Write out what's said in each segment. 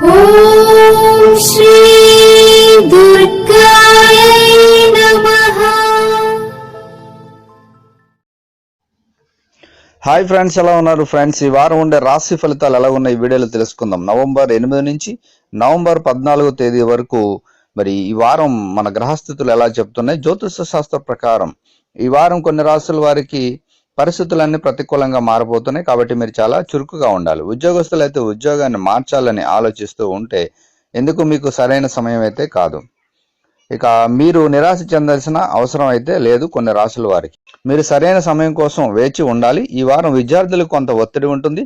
Hi friends ఎలా ఉన్నారు friends? ఈ వారం ఉండే రాశి ఫలితాలు ఎలా ఉన్నాయి ఈ వీడియోలో తెలుసుకుందాం. నవంబర్ ఎనిమిది నుంచి నవంబర్ పద్నాలుగో తేదీ వరకు మరి ఈ వారం మన గ్రహస్థితులు ఎలా చెప్తున్నాయి? జ్యోతిష శాస్త్ర ప్రకారం ఈ వారం కొన్ని రాశుల వారికి పరిస్థితులన్నీ ప్రతికూలంగా మారబోతున్నాయి కాబట్టి మీరు చాలా చురుకుగా ఉండాలి. ఉద్యోగస్తులు అయితే ఉద్యోగాన్ని మార్చాలని ఆలోచిస్తూ ఉంటే ఎందుకు మీకు సరైన సమయం అయితే కాదు. ఇక మీరు నిరాశ చెందాల్సిన అవసరం అయితే లేదు కొన్ని రాసుల వారికి. మీరు సరైన సమయం కోసం వేచి ఉండాలి. ఈ వారం విద్యార్థులకు కొంత ఒత్తిడి ఉంటుంది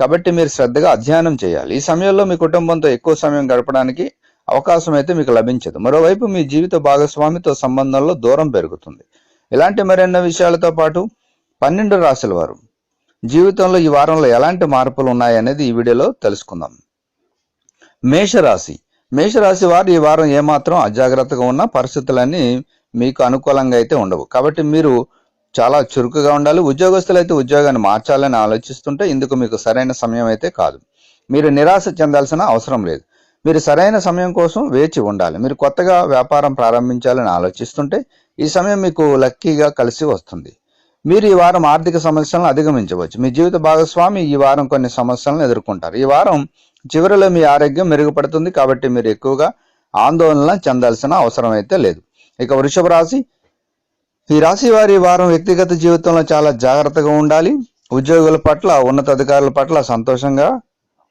కాబట్టి మీరు శ్రద్ధగా అధ్యయనం చేయాలి. ఈ సమయంలో మీ కుటుంబంతో ఎక్కువ సమయం గడపడానికి అవకాశం అయితే మీకు లభించదు. మరోవైపు మీ జీవిత భాగస్వామితో సంబంధంలో దూరం పెరుగుతుంది. ఇలాంటి మరెన్నో విషయాలతో పాటు పన్నెండు రాశుల వారు. జీవితంలో ఈ వారంలో ఎలాంటి మార్పులు ఉన్నాయనేది ఈ వీడియోలో తెలుసుకుందాం. మేషరాశి. మేషరాశి వారు ఈ వారం ఏమాత్రం అజాగ్రత్తగా ఉన్న పరిస్థితులన్నీ మీకు అనుకూలంగా అయితే ఉండవు. కాబట్టి మీరు చాలా చురుకుగా ఉండాలి. ఉద్యోగస్తులు అయితే ఉద్యోగాన్ని మార్చాలని ఆలోచిస్తుంటే ఇందుకు మీకు సరైన సమయం అయితే కాదు. మీరు నిరాశ చెందాల్సిన అవసరం లేదు. మీరు సరైన సమయం కోసం వేచి ఉండాలి. మీరు కొత్తగా వ్యాపారం ప్రారంభించాలని ఆలోచిస్తుంటే ఈ సమయం మీకు లక్కీగా కలిసి వస్తుంది. మీరు ఈ వారం ఆర్థిక సమస్యలను అధిగమించవచ్చు. మీ జీవిత భాగస్వామి ఈ వారం కొన్ని సమస్యలను ఎదుర్కొంటారు. ఈ వారం చివరిలో మీ ఆరోగ్యం మెరుగుపడుతుంది కాబట్టి మీరు ఎక్కువగా ఆందోళన చెందాల్సిన అవసరం అయితే లేదు. ఇక వృషభ రాశి. ఈ రాశి వారి ఈ వారం వ్యక్తిగత జీవితంలో చాలా జాగ్రత్తగా ఉండాలి. ఉద్యోగుల పట్ల ఉన్నతాధికారుల పట్ల సంతోషంగా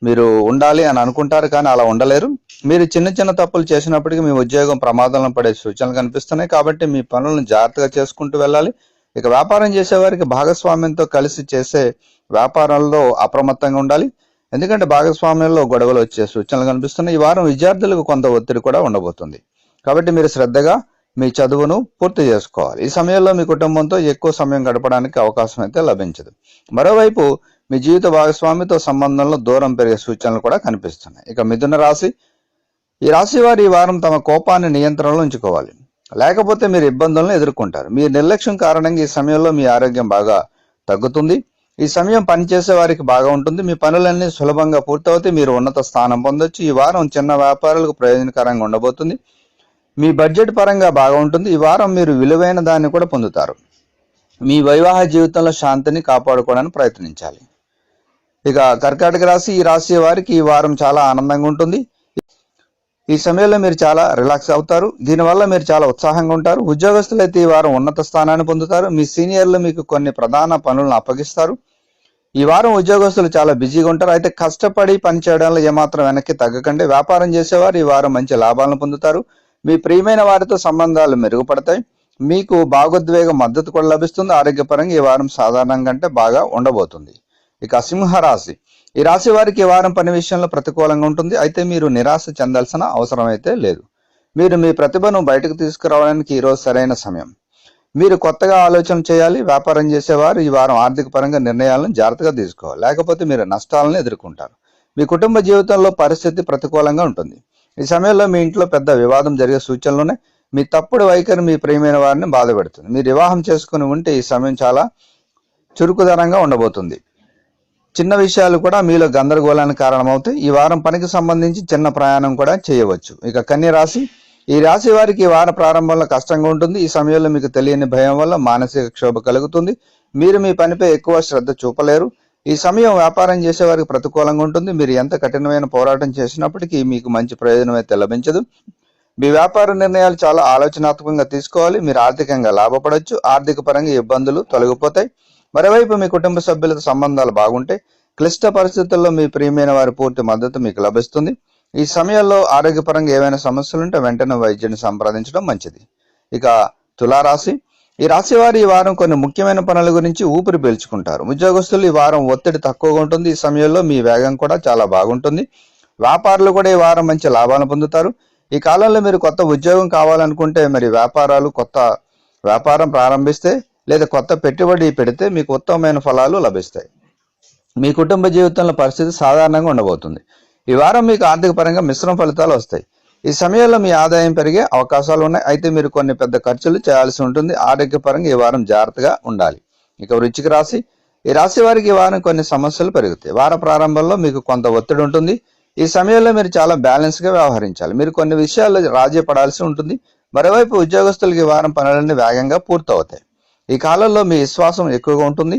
మీరు ఉండాలి అని అనుకుంటారు కానీ అలా ఉండలేరు. మీరు చిన్న చిన్న తప్పులు చేసినప్పటికీ మీ ఉద్యోగం ప్రమాదంలో పడే సూచనలు కనిపిస్తున్నాయి కాబట్టి మీ పనులను జాగ్రత్తగా చేసుకుంటూ వెళ్ళాలి. ఇక వ్యాపారం చేసేవారికి భాగస్వామ్యంతో కలిసి చేసే వ్యాపారంలో అప్రమత్తంగా ఉండాలి. ఎందుకంటే భాగస్వామ్యంలో గొడవలు వచ్చే సూచనలు కనిపిస్తున్నాయి. ఈ వారం విద్యార్థులకు కొంత ఒత్తిడి కూడా ఉండబోతుంది. కాబట్టి మీరు శ్రద్ధగా మీ చదువును పూర్తి చేసుకోవాలి. ఈ సమయంలో మీ కుటుంబంతో ఎక్కువ సమయం గడపడానికి అవకాశం అయితే లభించదు. మరోవైపు మీ జీవిత భాగస్వామితో సంబంధంలో దూరం పెరిగే సూచనలు కూడా కనిపిస్తున్నాయి. ఇక మిథున రాశి. ఈ రాశి వారు ఈ వారం తమ కోపాన్ని నియంత్రణలో ఉంచుకోవాలి. లేకపోతే మీరు ఇబ్బందులను ఎదుర్కొంటారు. మీ నిర్లక్ష్యం కారణంగా ఈ సమయంలో మీ ఆరోగ్యం బాగా తగ్గుతుంది. ఈ సమయం పనిచేసే వారికి బాగా ఉంటుంది. మీ పనులన్నీ సులభంగా పూర్తవుతాయి. మీరు ఉన్నత స్థానం పొందొచ్చు. ఈ వారం చిన్న వ్యాపారులకు ప్రయోజనకరంగా ఉండబోతుంది. మీ బడ్జెట్ పరంగా బాగా ఉంటుంది. ఈ వారం మీరు విలువైన దాన్ని కూడా పొందుతారు. మీ వైవాహ జీవితంలో శాంతిని కాపాడుకోవడానికి ప్రయత్నించాలి. ఇక కర్కాటక రాశి ఈ రాశి వారికి ఈ వారం చాలా ఆనందంగా ఉంటుంది. ఈ సమయంలో మీరు చాలా రిలాక్స్ అవుతారు. దీనివల్ల మీరు చాలా ఉత్సాహంగా ఉంటారు. ఉద్యోగస్తులు అయితే ఈ వారం ఉన్నత స్థానాన్ని పొందుతారు. మీ సీనియర్లు మీకు కొన్ని ప్రధాన పనులను అప్పగిస్తారు. ఈ వారం ఉద్యోగస్తులు చాలా బిజీగా ఉంటారు. అయితే కష్టపడి పనిచేయడంలో ఏమాత్రం వెనక్కి తగ్గకండి. వ్యాపారం చేసేవారు ఈ వారం మంచి లాభాలను పొందుతారు. మీ ప్రియమైన వారితో సంబంధాలు మెరుగుపడతాయి. మీకు భాగోద్వేగ మద్దతు కూడా లభిస్తుంది. ఆరోగ్యపరంగా ఈ వారం సాధారణంగా కంటే బాగా ఉండబోతుంది. ఇక సింహరాశి. ఈ రాశి వారికి ఈ వారం పని విషయంలో ప్రతికూలంగా ఉంటుంది. అయితే మీరు నిరాశ చెందాల్సిన అవసరం అయితే లేదు. మీరు మీ ప్రతిభను బయటకు తీసుకురావడానికి ఈరోజు సరైన సమయం. మీరు కొత్తగా ఆలోచన చేయాలి వ్యాపారం చేసేవారు ఈ వారం ఆర్థిక పరంగా నిర్ణయాలను జాగ్రత్తగా తీసుకోవాలి. లేకపోతే మీరు నష్టాలను ఎదుర్కొంటారు. మీ కుటుంబ జీవితంలో పరిస్థితి ప్రతికూలంగా ఉంటుంది. ఈ సమయంలో మీ ఇంట్లో పెద్ద వివాదం జరిగే సూచనలున్నాయి మీ తప్పుడు వైఖరి మీ ప్రియమైన వారిని బాధపెడుతుంది మీరు వివాహం చేసుకుని ఉంటే ఈ సమయం చాలా చురుకుదనంగా ఉండబోతుంది. చిన్న విషయాలు కూడా మీలో గందరగోళానికి కారణమవుతాయి. ఈ వారం పనికి సంబంధించి చిన్న ప్రయాణం కూడా చేయవచ్చు. ఇక కన్య రాశి. ఈ రాశి వారికి ఈ వార ప్రారంభంలో కష్టంగా ఉంటుంది. ఈ సమయంలో మీకు తెలియని భయం వల్ల మానసిక క్షోభ కలుగుతుంది. మీరు మీ పనిపై ఎక్కువ శ్రద్ధ చూపలేరు. ఈ సమయం వ్యాపారం చేసే వారికి ప్రతికూలంగా ఉంటుంది. మీరు ఎంత కఠినమైన పోరాటం చేసినప్పటికీ మీకు మంచి ప్రయోజనం అయితే లభించదు మీ వ్యాపార నిర్ణయాలు చాలా ఆలోచనాత్మకంగా తీసుకోవాలి. మీరు ఆర్థికంగా లాభపడవచ్చు ఆర్థిక పరంగా ఇబ్బందులు తొలగిపోతాయి. మరోవైపు మీ కుటుంబ సభ్యులతో సంబంధాలు బాగుంటే క్లిష్ట పరిస్థితుల్లో మీ ప్రియమైన వారి పూర్తి మద్దతు మీకు లభిస్తుంది. ఈ సమయంలో ఆరోగ్యపరంగా ఏవైనా సమస్యలుంటే వెంటనే వైద్యుని సంప్రదించడం మంచిది. ఇక తులారాశి. ఈ రాశి వారు ఈ వారం కొన్ని ముఖ్యమైన పనుల గురించి ఊపిరి పీల్చుకుంటారు. ఉద్యోగస్తులు ఈ వారం ఒత్తిడి తక్కువగా ఉంటుంది. ఈ సమయంలో మీ వేగం కూడా చాలా బాగుంటుంది. వ్యాపారులు కూడా ఈ వారం మంచి లాభాలను పొందుతారు. ఈ కాలంలో మీరు కొత్త ఉద్యోగం కావాలనుకుంటే మరి వ్యాపారాలు కొత్త వ్యాపారం ప్రారంభిస్తే లేదా కొత్త పెట్టుబడి పెడితే మీకు ఉత్తమమైన ఫలాలు లభిస్తాయి. మీ కుటుంబ జీవితంలో పరిస్థితి సాధారణంగా ఉండబోతుంది. ఈ వారం మీకు ఆర్థిక పరంగా మిశ్రమ ఫలితాలు వస్తాయి. ఈ సమయంలో మీ ఆదాయం పెరిగే అవకాశాలు ఉన్నాయి. అయితే మీరు కొన్ని పెద్ద ఖర్చులు చేయాల్సి ఉంటుంది. ఆరోగ్యపరంగా ఈ వారం జాగ్రత్తగా ఉండాలి. ఇక వృచ్చిక రాశి. ఈ రాశి వారికి ఈ వారం కొన్ని సమస్యలు పెరుగుతాయి. వార ప్రారంభంలో మీకు కొంత ఒత్తిడి ఉంటుంది. ఈ సమయంలో మీరు చాలా బ్యాలెన్స్గా వ్యవహరించాలి. మీరు కొన్ని విషయాల్లో రాజీ పడాల్సి ఉంటుంది. మరోవైపు ఉద్యోగస్తులకి ఈ వారం పనులన్నీ వేగంగా పూర్తవుతాయి. ఈ కాలంలో మీ విశ్వాసం ఎక్కువగా ఉంటుంది.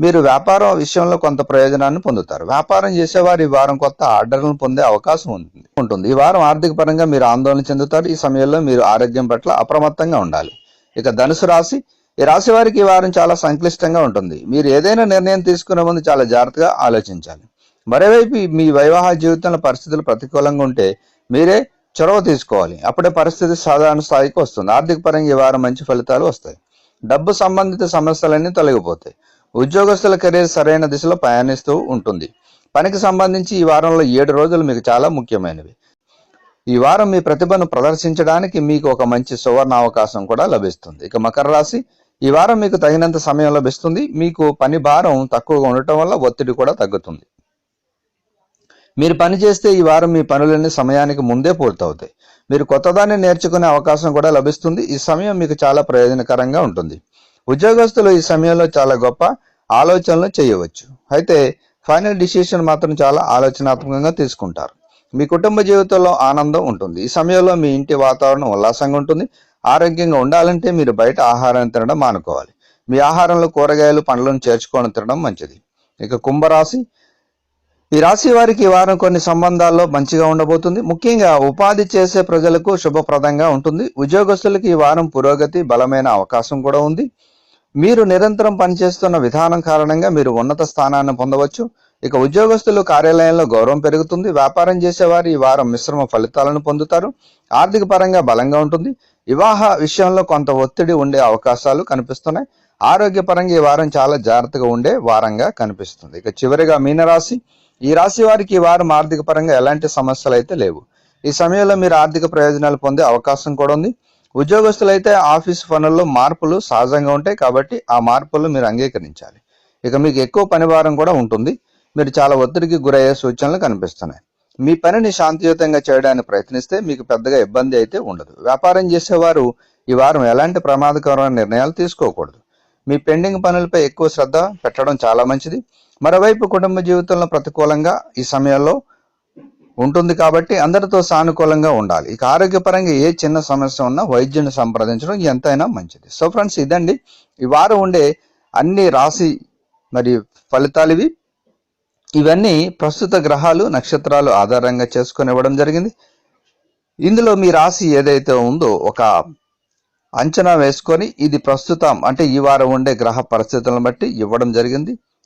మీరు వ్యాపారం విషయంలో కొంత ప్రయోజనాన్ని పొందుతారు. వ్యాపారం చేసేవారు ఈ వారం కొత్త ఆర్డర్లను పొందే అవకాశం ఉంటుంది. ఉంటుంది. ఈ వారం ఆర్థిక పరంగా మీరు ఆందోళన చెందుతారు. ఈ సమయంలో మీరు ఆరోగ్యం పట్ల అప్రమత్తంగా ఉండాలి. ఇక ధనుసు రాశి ఈ రాశి వారికి ఈ వారం చాలా సంక్లిష్టంగా ఉంటుంది. మీరు ఏదైనా నిర్ణయం తీసుకునే ముందు చాలా జాగ్రత్తగా ఆలోచించాలి. మరోవైపు మీ వివాహ జీవితంలో పరిస్థితులు ప్రతికూలంగా ఉంటే మీరే చొరవ తీసుకోవాలి. అప్పుడే పరిస్థితి సాధారణ స్థాయికి వస్తుంది. ఆర్థిక పరంగా ఈ వారం మంచి ఫలితాలు వస్తాయి. డబ్బు సంబంధిత సమస్యలన్నీ తొలగిపోతాయి. ఉద్యోగస్తుల కెరీర్ సరైన దిశలో ప్రయాణిస్తూ ఉంటుంది. పనికి సంబంధించి ఈ వారంలో ఏడు రోజులు మీకు చాలా ముఖ్యమైనవి. ఈ వారం మీ ప్రతిభను ప్రదర్శించడానికి మీకు ఒక మంచి సువర్ణ అవకాశం కూడా లభిస్తుంది. ఇక మకర రాశి ఈ వారం మీకు తగినంత సమయం లభిస్తుంది. మీకు పని భారం తక్కువగా ఉండటం వల్ల ఒత్తిడి కూడా తగ్గుతుంది. మీరు పని చేస్తే ఈ వారం మీ పనులన్నీ సమయానికి ముందే పూర్తవుతాయి. మీరు కొత్తదాన్ని నేర్చుకునే అవకాశం కూడా లభిస్తుంది. ఈ సమయం మీకు చాలా ప్రయోజనకరంగా ఉంటుంది. ఉద్యోగస్తులు ఈ సమయంలో చాలా గొప్ప ఆలోచనలు చేయవచ్చు. అయితే ఫైనల్ డిసిషన్ మాత్రం చాలా ఆలోచనాత్మకంగా తీసుకుంటారు. మీ కుటుంబ జీవితంలో ఆనందం ఉంటుంది. ఈ సమయంలో మీ ఇంటి వాతావరణం ఉల్లాసంగా ఉంటుంది. ఆరోగ్యంగా ఉండాలంటే మీరు బయట ఆహారాన్ని తినడం మానుకోవాలి. మీ ఆహారంలో కూరగాయలు పండ్లను చేర్చుకొని తినడం మంచిది. ఇక కుంభరాశి ఈ రాశి వారికి ఈ వారం కొన్ని సంబంధాల్లో మంచిగా ఉండబోతుంది. ముఖ్యంగా ఉపాధి చేసే ప్రజలకు శుభప్రదంగా ఉంటుంది. ఉద్యోగస్తులకు ఈ వారం పురోగతి బలమైన అవకాశం కూడా ఉంది. మీరు నిరంతరం పనిచేస్తున్న విధానం కారణంగా మీరు ఉన్నత స్థానాన్ని పొందవచ్చు. ఇక ఉద్యోగస్తులు కార్యాలయంలో గౌరవం పెరుగుతుంది. వ్యాపారం చేసేవారు ఈ వారం మిశ్రమ ఫలితాలను పొందుతారు. ఆర్థిక పరంగా బలంగా ఉంటుంది. వివాహ విషయంలో కొంత ఒత్తిడి ఉండే అవకాశాలు కనిపిస్తున్నాయి. ఆరోగ్యపరంగా ఈ వారం చాలా జాగ్రత్తగా ఉండే వారంగా కనిపిస్తుంది. ఇక చివరిగా మీనరాశి. ఈ రాశి వారికి ఈ వారం ఆర్థిక పరంగా ఎలాంటి సమస్యలు అయితే లేవు. ఈ సమయంలో మీరు ఆర్థిక ప్రయోజనాలు పొందే అవకాశం కూడా ఉంది. ఉద్యోగస్తులైతే ఆఫీస్ పనుల్లో మార్పులు సహజంగా ఉంటాయి కాబట్టి ఆ మార్పులు మీరు అంగీకరించాలి. ఇక మీకు ఎక్కువ పనిభారం కూడా ఉంటుంది. మీరు చాలా ఒత్తిడికి గురయ్యే సూచనలు కనిపిస్తున్నాయి. మీ పనిని శాంతియుతంగా చేయడానికి ప్రయత్నిస్తే మీకు పెద్దగా ఇబ్బంది అయితే ఉండదు. వ్యాపారం చేసేవారు ఈ వారం ఎలాంటి ప్రమాదకరమైన నిర్ణయాలు తీసుకోకూడదు. మీ పెండింగ్ పనులపై ఎక్కువ శ్రద్ధ పెట్టడం చాలా మంచిది. మరోవైపు కుటుంబ జీవితంలో ప్రతికూలంగా ఈ సమయంలో ఉంటుంది కాబట్టి అందరితో సానుకూలంగా ఉండాలి. ఇక ఆరోగ్యపరంగా ఏ చిన్న సమస్య ఉన్నా వైద్యుని సంప్రదించడం ఎంతైనా మంచిది. సో ఫ్రెండ్స్ ఇదండి. ఈ వారం ఉండే అన్ని రాశి మరి ఫలితాలు ఇవి ఇవన్నీ ప్రస్తుత గ్రహాలు నక్షత్రాలు ఆధారంగా చేసుకొని ఇవ్వడం జరిగింది. ఇందులో మీ రాశి ఏదైతే ఉందో ఒక అంచనా వేసుకొని ఇది ప్రస్తుతం అంటే ఈ వారం ఉండే గ్రహ పరిస్థితులను బట్టి ఇవ్వడం జరిగింది.